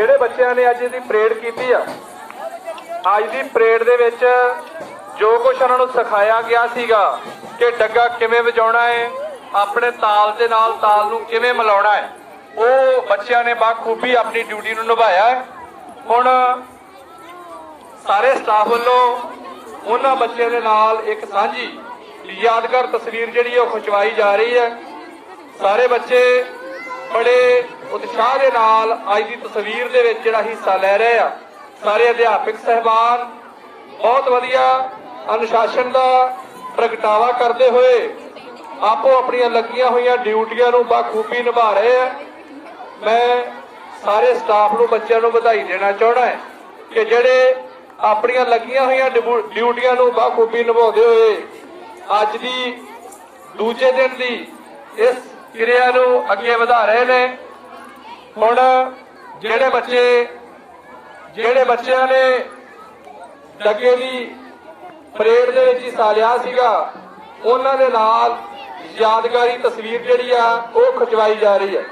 ਜਿਹੜੇ ਬੱਚਿਆਂ ਨੇ ਅੱਜ ਇਹਦੀ ਪਰੇਡ ਕੀਤੀ ਆ, ਅੱਜ ਦੀ ਪਰੇਡ ਦੇ ਵਿੱਚ ਜੋ ਕੁਝ ਉਹਨਾਂ ਨੂੰ ਸਿਖਾਇਆ ਗਿਆ ਸੀਗਾ ਕਿ ਡੱਗਾ ਕਿਵੇਂ ਵਜਾਉਣਾ ਹੈ, ਆਪਣੇ ਤਾਲ ਦੇ ਨਾਲ ਤਾਲ ਨੂੰ ਕਿਵੇਂ ਮਿਲਾਉਣਾ ਹੈ, ਉਹ ਬੱਚਿਆਂ ਨੇ ਬਾਖੂਬੀ ਆਪਣੀ ਡਿਊਟੀ ਨੂੰ ਨਿਭਾਇਆ ਹੁਣ ਸਾਰੇ ਸਟਾਫ ਵੱਲੋਂ ਉਹਨਾਂ ਬੱਚਿਆਂ ਦੇ ਨਾਲ ਇੱਕ ਸਾਂਝੀ ਯਾਦਗਾਰ ਤਸਵੀਰ ਜਿਹੜੀ ਹੈ ਉਹ ਖਿਚਵਾਈ ਜਾ ਰਹੀ ਹੈ। ਸਾਰੇ ਬੱਚੇ ਉਤਸ਼ਾਹ ਦੇ ਨਾਲ ਅੱਜ ਦੀ ਤਸਵੀਰ ਦੇ ਵਿੱਚ ਜਿਹੜਾ ਹਿੱਸਾ ਲੈ ਰਹੇ ਆ, ਸਾਰੇ ਅਧਿਆਪਕ ਸਹਿਬਾਨ, ਬਹੁਤ ਵਧੀਆ ਅਨੁਸ਼ਾਸਨ ਦਾ ਪ੍ਰਗਟਾਵਾ ਕਰਦੇ ਹੋਏ ਆਪੋ ਆਪਣੀਆਂ ਲੱਗੀਆਂ ਹੋਈਆਂ ਡਿਊਟੀਆਂ ਨੂੰ ਬਾਖੂਬੀ ਨਿਭਾ ਰਹੇ ਆ। ਮੈਂ ਸਾਰੇ ਸਟਾਫ ਨੂੰ, ਬੱਚਿਆਂ ਨੂੰ ਵਧਾਈ ਦੇਣਾ ਚਾਹਣਾ ਹੈ ਕਿ ਜਿਹੜੇ ਆਪਣੀਆਂ ਲੱਗੀਆਂ ਹੋਈਆਂ ਡਿਬੂ- ਡਿਊਟੀਆਂ ਨੂੰ ਬਾਖੂਬੀ ਨਿਭਾਉਂਦੇ ਹੋਏ ਅੱਜ ਦੀ ਦੂਜੇ ਦਿਨ ਦੀ ਇਸ ਕਿਰਿਆ ਨੂੰ ਅੱਗੇ ਵਧਾ ਰਹੇ ਨੇ। ਹੁਣ ਜਿਹੜੇ ਬੱਚੇ, ਜਿਹੜੇ ਬੱਚਿਆਂ ਨੇ ਡੱਗੇ ਦੀ ਪਰੇਡ ਦੇ ਵਿੱਚ ਹਿੱਸਾ ਲਿਆ ਸੀਗਾ, ਉਹਨਾਂ ਦੇ ਨਾਲ ਯਾਦਗਾਰੀ ਤਸਵੀਰ ਜਿਹੜੀ ਆ, ਉਹ ਖਿਚਵਾਈ ਜਾ ਰਹੀ ਹੈ।